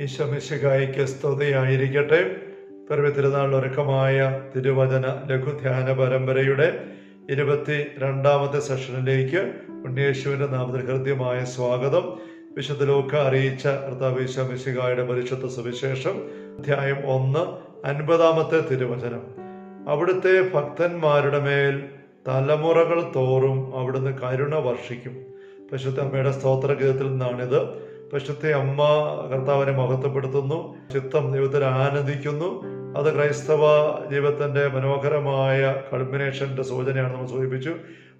ഈശോമിശികായിക്ക് സ്തുതിയായിരിക്കട്ടെ പിറവി തിരുനാൾ ഒരുക്കമായ തിരുവചന ലഘുധ്യാന പരമ്പരയുടെ ഇരുപത്തി രണ്ടാമത്തെ സെഷനിലേക്ക് ഉണ്ണിയേശുവിന്റെ നാമത്തിൽ ഹൃദ്യമായ സ്വാഗതം. വിശുദ്ധ അറിയിച്ച കർത്താവ് ഈശോമിശികായുടെ പരിശുദ്ധ സുവിശേഷം അധ്യായം ഒന്ന് അൻപതാമത്തെ തിരുവചനം. അവിടുത്തെ ഭക്തന്മാരുടെ മേൽ തലമുറകൾ തോറും അവിടുന്ന് കരുണ വർഷിക്കും. അമ്മയുടെ സ്തോത്രഗീതത്തിൽ നിന്നാണിത് പശുദ്ധ അമ്മ കർത്താവിനെ മഹത്വപ്പെടുത്തുന്നു. ചിത്തം ദൈവത്തിൽ ആനന്ദിക്കുന്നു. അത് ക്രൈസ്തവ ജീവിതത്തിന്റെ മനോഹരമായ കൾമിനേഷന്റെ സൂചനയാണ് നമ്മൾ സൂചിപ്പിച്ചു.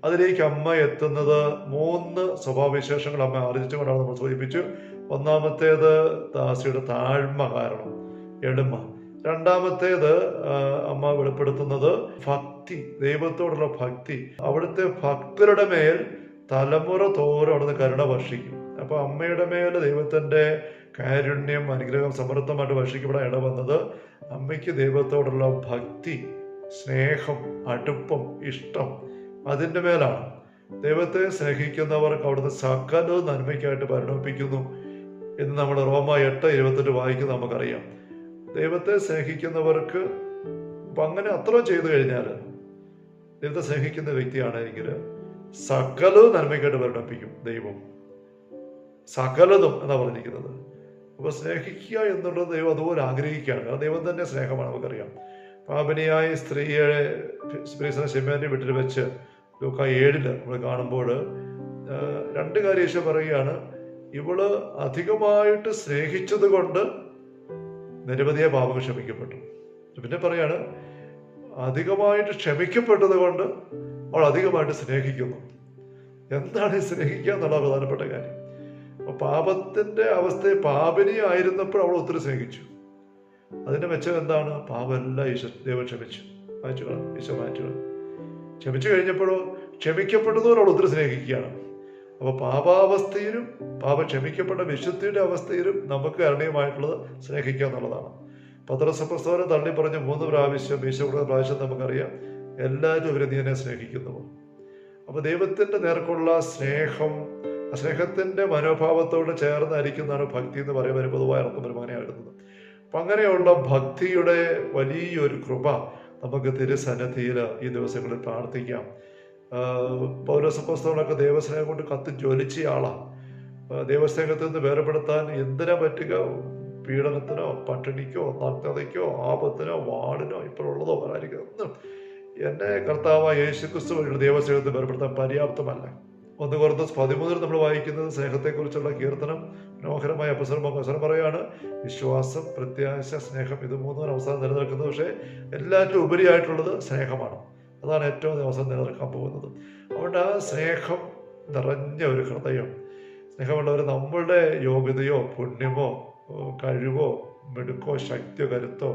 അതിലേക്ക് അമ്മ എത്തുന്നത് മൂന്ന് സ്വഭാവവിശേഷങ്ങൾ അമ്മ ആർജിച്ചുകൊണ്ടാണ് നമ്മൾ സൂചിപ്പിച്ചു. ഒന്നാമത്തേത് ദാസിയുടെ താഴ്മ കാരണം എളിമ. രണ്ടാമത്തേത് അമ്മ വെളിപ്പെടുത്തുന്നത് ഭക്തി ദൈവത്തോടുള്ള ഭക്തി. അവിടുത്തെ ഭക്തരുടെ മേൽ തലമുറ തോറും അവിടുന്ന് കരുണ വർഷിക്കും. അപ്പൊ അമ്മയുടെ മേൽ ദൈവത്തിന്റെ കാരുണ്യം അനുഗ്രഹം സമൃദ്ധമായിട്ട് വർഷിക്കപ്പെടാൻ ഇടവന്നത് അമ്മയ്ക്ക് ദൈവത്തോടുള്ള ഭക്തി സ്നേഹം അടുപ്പം ഇഷ്ടം അതിന്റെ മേലാണ്. ദൈവത്തെ സ്നേഹിക്കുന്നവർക്ക് അവിടുന്ന് സകലവും നന്മയ്ക്കായിട്ട് പരിണമിപ്പിക്കുന്നു എന്ന് നമ്മൾ റോമ എട്ട് ഇരുപത്തെട്ട് വായിക്കുന്ന നമുക്കറിയാം. ദൈവത്തെ സ്നേഹിക്കുന്നവർക്ക് അങ്ങനെ അത്ര ചെയ്തു കഴിഞ്ഞാൽ ദൈവത്തെ സ്നേഹിക്കുന്ന വ്യക്തിയാണെങ്കിൽ സകലവും നന്മയ്ക്കായിട്ട് പരിണമിപ്പിക്കും ദൈവം. സകലതും എന്നാ പറഞ്ഞിരിക്കുന്നത്? അപ്പൊ സ്നേഹിക്കുക എന്നുള്ളത് ദൈവം അതുപോലെ ആഗ്രഹിക്കുകയാണ്. കാരണം ദൈവം തന്നെ സ്നേഹമാണ് നമുക്കറിയാം. പാപനിയായ സ്ത്രീയെ സ്ത്രീസന ശിമേന്റെ വീട്ടിൽ വെച്ച് ലൂക്ക ഏഴിൽ നമ്മൾ കാണുമ്പോൾ രണ്ട് കാര്യം ഈശോ പറയുകയാണ്. ഇവൾ അധികമായിട്ട് സ്നേഹിച്ചത് കൊണ്ട് നിരവധിയെ പാപം ക്ഷമിക്കപ്പെട്ടു. പിന്നെ പറയാണ് അധികമായിട്ട് ക്ഷമിക്കപ്പെട്ടത് കൊണ്ട് അവൾ അധികമായിട്ട് സ്നേഹിക്കുന്നു. എന്താണ് സ്നേഹിക്കുക എന്നുള്ള പ്രധാനപ്പെട്ട കാര്യം? അപ്പൊ പാപത്തിന്റെ അവസ്ഥയെ പാപിനിയായിരുന്നപ്പോൾ അവൾ ഒത്തിരി സ്നേഹിച്ചു. അതിന്റെ മെച്ചം എന്താണ്? പാപമെല്ലാം ഈശോ ദൈവം ക്ഷമിച്ചു. മാറ്റുക ഈശോ മാറ്റുക ക്ഷമിച്ചു കഴിഞ്ഞപ്പോഴോ ക്ഷമിക്കപ്പെട്ടതോടെ അവൾ ഒത്തിരി സ്നേഹിക്കുകയാണ്. അപ്പൊ പാപാവസ്ഥയിലും പാപം ക്ഷമിക്കപ്പെട്ട വിശുദ്ധിയുടെ അവസ്ഥയിലും നമുക്ക് കരണീയമായിട്ടുള്ളത് സ്നേഹിക്കുക എന്നുള്ളതാണ്. പത്രസപ്രസ്ഥാനം തള്ളി പറഞ്ഞ മൂന്ന് പ്രാവശ്യം ഈശോ കൊടുത്ത പ്രാവശ്യം നമുക്കറിയാം. എല്ലാവരും അവരെ നീ എന്നെ സ്നേഹിക്കുന്നു അപ്പൊ ദൈവത്തിന്റെ നേർക്കുള്ള സ്നേഹം ആ സ്നേഹത്തിന്റെ മനോഭാവത്തോട് ചേർന്നായിരിക്കുന്നതാണ് ഭക്തി എന്ന് പറയുമ്പോൾ പൊതുവായ അർത്ഥം വരുമ്പോൾ അങ്ങനെയാണ് അപ്പം അങ്ങനെയുള്ള ഭക്തിയുടെ വലിയൊരു കൃപ നമുക്ക് തിരുസന്നിധിയിൽ ഈ ദിവസങ്ങളിൽ പ്രാർത്ഥിക്കാം. പൗരസപ്പസ്തവനൊക്കെ ദൈവസ്നേഹം കൊണ്ട് കത്ത് ജ്വലിച്ച ആളാണ് ദൈവസ്നേഹത്തിൽ നിന്ന് വേർപെടുത്താൻ എന്തിനാ പറ്റുക? പീഡനത്തിനോ പട്ടിണിക്കോ നഗ്നതയ്ക്കോ ആപത്തിനോ വാടിനോ ഇപ്പോഴുള്ളതോ വരാതിരിക്കുക. എന്നെ കർത്താവ് യേശു ക്രിസ്തു വഴിയുള്ള ദൈവസ്നേഹത്തെ വേർപെടുത്താൻ പര്യാപ്തമല്ല. ഒന്ന് കുറഞ്ഞ പതിമൂന്നിൽ നമ്മൾ വായിക്കുന്നത് സ്നേഹത്തെക്കുറിച്ചുള്ള കീർത്തനം മനോഹരമായ അവസരം അവസരം പറയാണ് വിശ്വാസം പ്രത്യാശ സ്നേഹം ഇത് മൂന്നും അവസാനം നിലനിൽക്കുന്നത് പക്ഷേ എല്ലാറ്റിലും ഉപരിയായിട്ടുള്ളത് സ്നേഹമാണ്. അതാണ് ഏറ്റവും അവസരം നിലനിൽക്കാൻ പോകുന്നത്. അതുകൊണ്ട് ആ സ്നേഹം നിറഞ്ഞ ഒരു ഹൃദയം സ്നേഹമുള്ളവർ നമ്മളുടെ യോഗ്യതയോ പുണ്യമോ കഴിവോ മിടുക്കോ ശക്തിയോ കരുത്തോ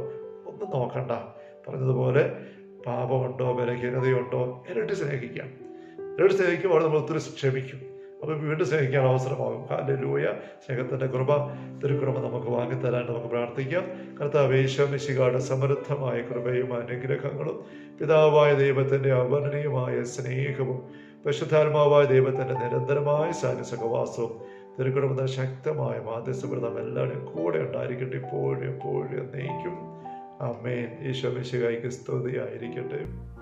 ഒന്നും നോക്കണ്ട. പറഞ്ഞതുപോലെ പാപമുണ്ടോ ബലഹീനതയുണ്ടോ ഇരട്ടി സ്നേഹിക്കാം. ഇരട്ടി സ്നേഹിക്കുമ്പോൾ നമ്മൾ ഒത്തിരി ക്ഷമിക്കും. അപ്പോൾ വീണ്ടും സ്നേഹിക്കാൻ അവസരമാകും. ഹാലൂയ സ്നേഹത്തിന്റെ കൃപ തിരുക്കൃപ നമുക്ക് വാങ്ങിത്തരാൻ നമുക്ക് പ്രാർത്ഥിക്കാം. കർത്താവ് ഈശോമിശികാട് സമൃദ്ധമായ കൃപയും അനുഗ്രഹങ്ങളും പിതാവായ ദൈവത്തിന്റെ അവർണീയമായ സ്നേഹവും പരിശുദ്ധാത്മാവായ ദൈവത്തിന്റെ നിരന്തരമായ സാന്നിസഹവാസവും തിരുക്കുടുംബത്തിന്റെ ശക്തമായ മാധ്യസ്ഥപ്രദം എല്ലാവരും കൂടെ ഉണ്ടായിരിക്കട്ടെ ഇപ്പോഴും എപ്പോഴും എന്നേക്കും. അമ്മേൻ ഈശോ മിശികായിക്ക് സ്തുതിയായിരിക്കട്ടെ.